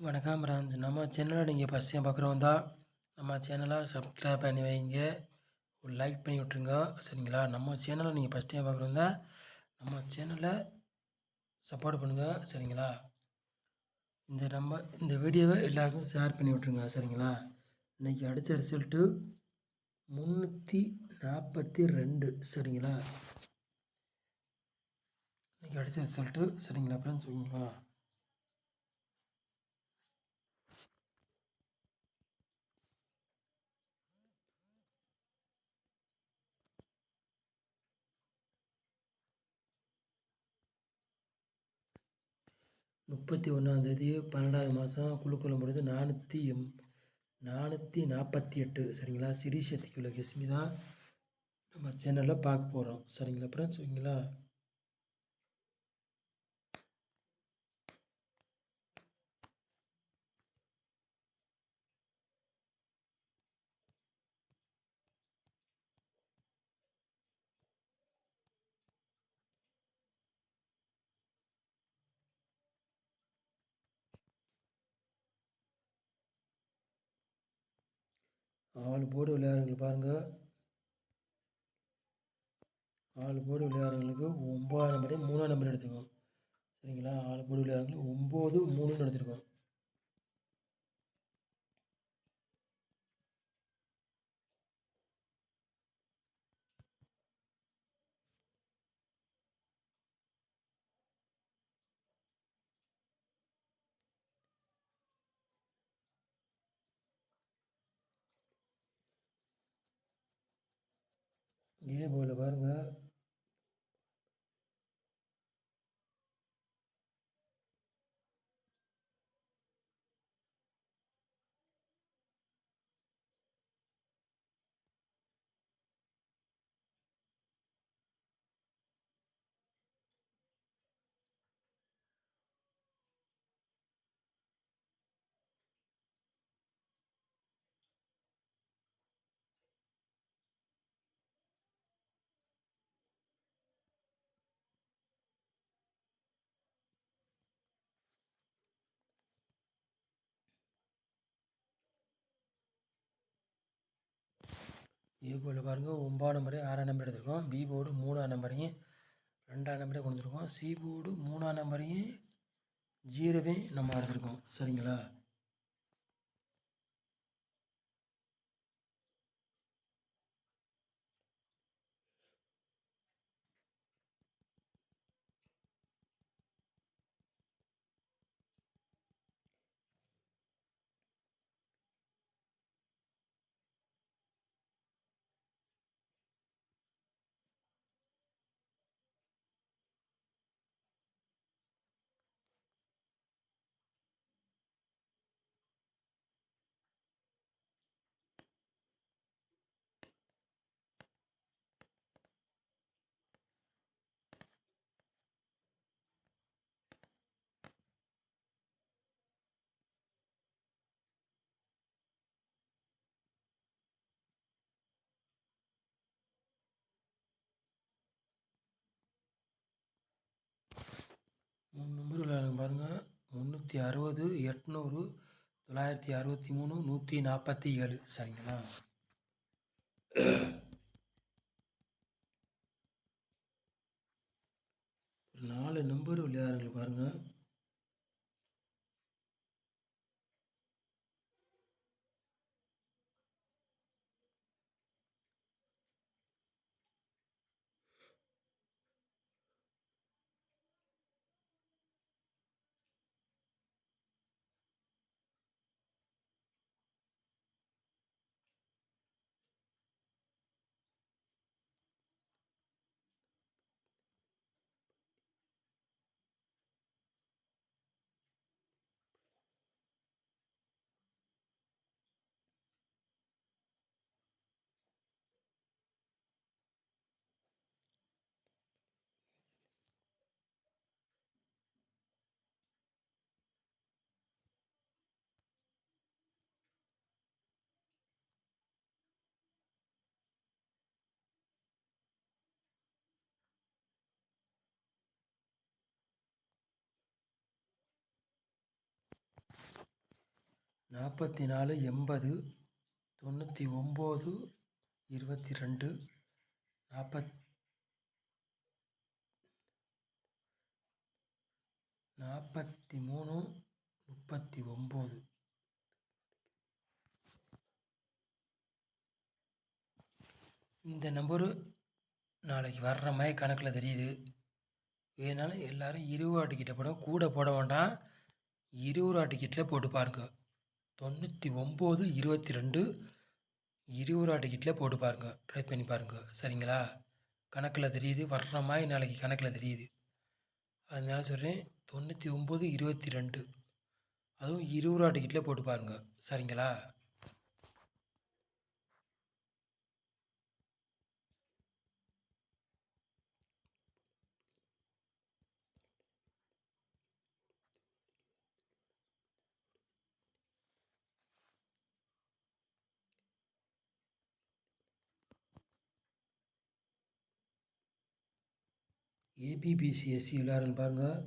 வணக்கம் ராஜ் நம்ம சேனலை நீங்கள் ஃபஸ்ட் டைம் பார்க்குறவங்க தான் நம்ம சேனலை சப்ஸ்கிரைப் பண்ணி வைங்க. ஒரு லைக் பண்ணி விட்ருங்க சரிங்களா? நம்ம சேனலை நீங்கள் ஃபஸ்ட் டைம் பார்க்குறவங்க நம்ம சேனலை சப்போர்ட் பண்ணுங்கள் சரிங்களா? இந்த நம்ம இந்த வீடியோவை எல்லாருக்கும் ஷேர் பண்ணி விட்ருங்க சரிங்களா? இன்றைக்கி அடித்த ரிசல்ட்டு முந்நூற்றி நாற்பத்தி ரெண்டு. சரிங்களா? இன்றைக்கி அடித்த ரிசல்ட்டு சரிங்களா அப்படின்னு சொல்லுங்களா முப்பத்தி ஒன்றாந்தேதி பன்னெண்டாவது மாதம் குழுக்களும் பொழுது நானூற்றி எம் நானூற்றி நாற்பத்தி எட்டு சரிங்களா? சிறீசக்தி சக்திக்குள்ள கெஸ்ஸிங் தான் நம்ம சேனலில் பார்க்க போகிறோம் சரிங்களா ஃப்ரெண்ட்ஸ் ஓகேங்களா? ஆள் போடு விளையாடுறவங்களுக்கு பாருங்கள் ஆள் போடு விளையாடுறவங்களுக்கு ஒம்பதாம் நம்பரே மூணாம் நம்பர் எடுத்துக்கோம் சரிங்களா? ஆள் போடு விளையாடுறவங்களுக்கு ஒம்பது மூணுன்னு எடுத்துருக்கோம் இதே போல் பாருங்கள் ஏ போர்டில் பாருங்கள் ஒம்பதாம் நம்பரு ஆறாம் நம்பர் எடுத்திருக்கோம். பி போர்டு மூணாம் நம்பரையும் ரெண்டாம் நம்பரே கொண்டு வந்துருக்கோம் சி போர்டு மூணாம் நம்பரையும் ஜீரோவையும் நம்ம எடுத்திருக்கோம். சரிங்களா? மூணு நம்பர் விளையாடுங்க பாருங்கள் முந்நூற்றி அறுபது எட்நூறு தொள்ளாயிரத்தி அறுபத்தி மூணு நூற்றி நாற்பத்தி ஏழு. சரிங்களா? நாலு நம்பர் விளையாடுங்க பாருங்கள் நாற்பத்தி நாலு எண்பது தொண்ணூற்றி ஒம்பது இருபத்தி ரெண்டு நாற்பத் நாற்பத்தி மூணு முப்பத்தி ஒம்பது இந்த நம்பரு நாளைக்கு வர்ற மாதிரி கணக்கில் தெரியுது. வேணாலும் எல்லோரும் இருபது டிக்கெட்டை போட கூட போட வேண்டாம். இருபது ரூபா டிக்கெட்டில் போட்டு பாருங்கள் தொண்ணூற்றி ஒம்பது இருபத்தி ரெண்டு இருபது ரூபா டிக்கெட்டில் போட்டு பாருங்கள் ட்ரை பண்ணி பாருங்க. சரிங்களா? கணக்கில் தெரியுது. வர்ற மாதிரி நாளைக்கு கணக்கில் தெரியுது. அதனால சொல்கிறேன் தொண்ணூற்றி ஒம்பது இருபத்தி ரெண்டு. அதுவும் இருபது ரூபா டிக்கெட்டில் போட்டு பாருங்கள் சரிங்களா? ஏபிபிசிஎஸ்சி விளையாடுறேன்னு பாருங்கள்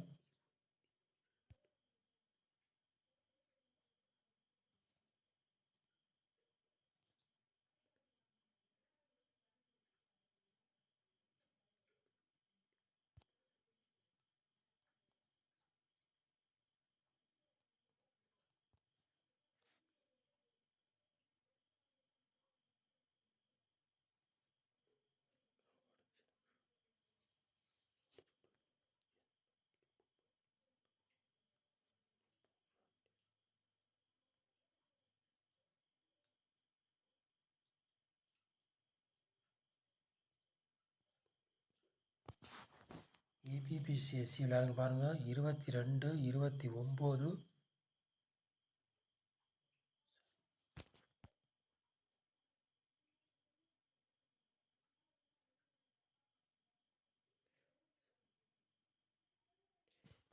ஏபிபிசிஎஸ்சி விளையாடுங்க பாருங்கள் இருபத்தி ரெண்டு இருபத்தி ஒம்பது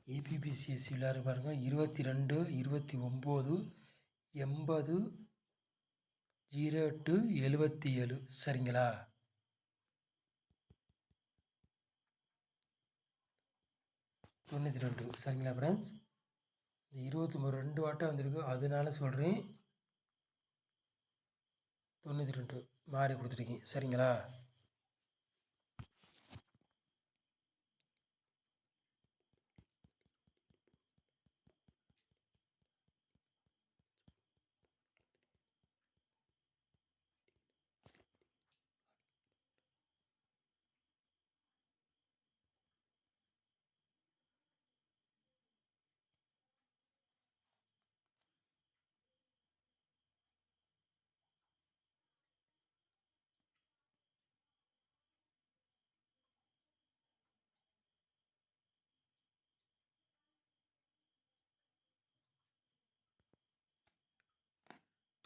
ஏபிபிசிஎஸ்சி விளையாடுங்க பாருங்கள் இருபத்தி ரெண்டு இருபத்தி ஒம்பது எண்பது ஜீரோ எட்டு எழுபத்தி ஏழு. சரிங்களா? தொண்ணூற்றி ரெண்டு. சரிங்களா ஃப்ரெண்ட்ஸ் இந்த இருபத்தி மூணு ரெண்டு வாட்டம் வந்திருக்கு. அதனால சொல்கிறேன் தொண்ணூற்றி ரெண்டு மாறி கொடுத்துருக்கீங்க. சரிங்களா?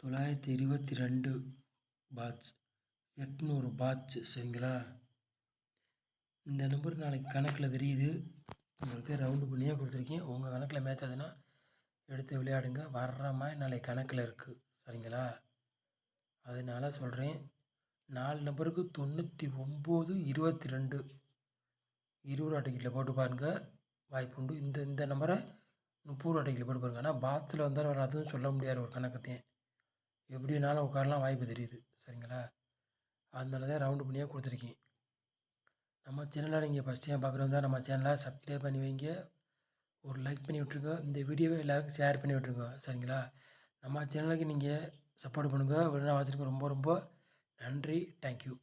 தொள்ளாயிரத்தி இருபத்தி ரெண்டு பாட்ச் எட்நூறு பாட்ச் சரிங்களா? இந்த நம்பர் நாளைக்கு கணக்கில் தெரியுது. உங்களுக்கு ரவுண்டு பண்ணியே கொடுத்துருக்கேன். உங்கள் கணக்கில் மேட்ச் ஆகுதுன்னா எடுத்து விளையாடுங்க. வர்ற மாதிரி நாளைக்கு கணக்கில் இருக்குது சரிங்களா? அதனால் சொல்கிறேன் நாலு நம்பருக்கு தொண்ணூற்றி ஒம்பது இருபத்தி ரெண்டு இருபது ரூபா டிக்கெட்டில் போட்டு பாருங்கள் வாய்ப்பு உண்டு. இந்த இந்த நம்பரை முப்பது ரூபா டிக்கெட்டில் போட்டு பாருங்கள் ஆனால் பாத்தில் வந்தால் அதுவும் சொல்ல முடியாது ஒரு கணக்கத்தையும் எப்படி வேணாலும் உட்காரலாம் வாய்ப்பு தெரியுது. சரிங்களா? அதனால தான் ரவுண்டு பண்ணியே கொடுத்துருக்கேன். நம்ம சேனலை நீங்கள் ஃபஸ்ட் டைம் பார்க்குறதா நம்ம சேனலை சப்ஸ்கிரைப் பண்ணி வைங்க. ஒரு லைக் பண்ணி விட்ருங்க இந்த வீடியோவை எல்லாருக்கும் ஷேர் பண்ணி விட்ருங்க சரிங்களா? நம்ம சேனலுக்கு நீங்கள் சப்போர்ட் பண்ணுங்கள் உடனே வச்சுருக்க ரொம்ப ரொம்ப நன்றி. தேங்க்யூ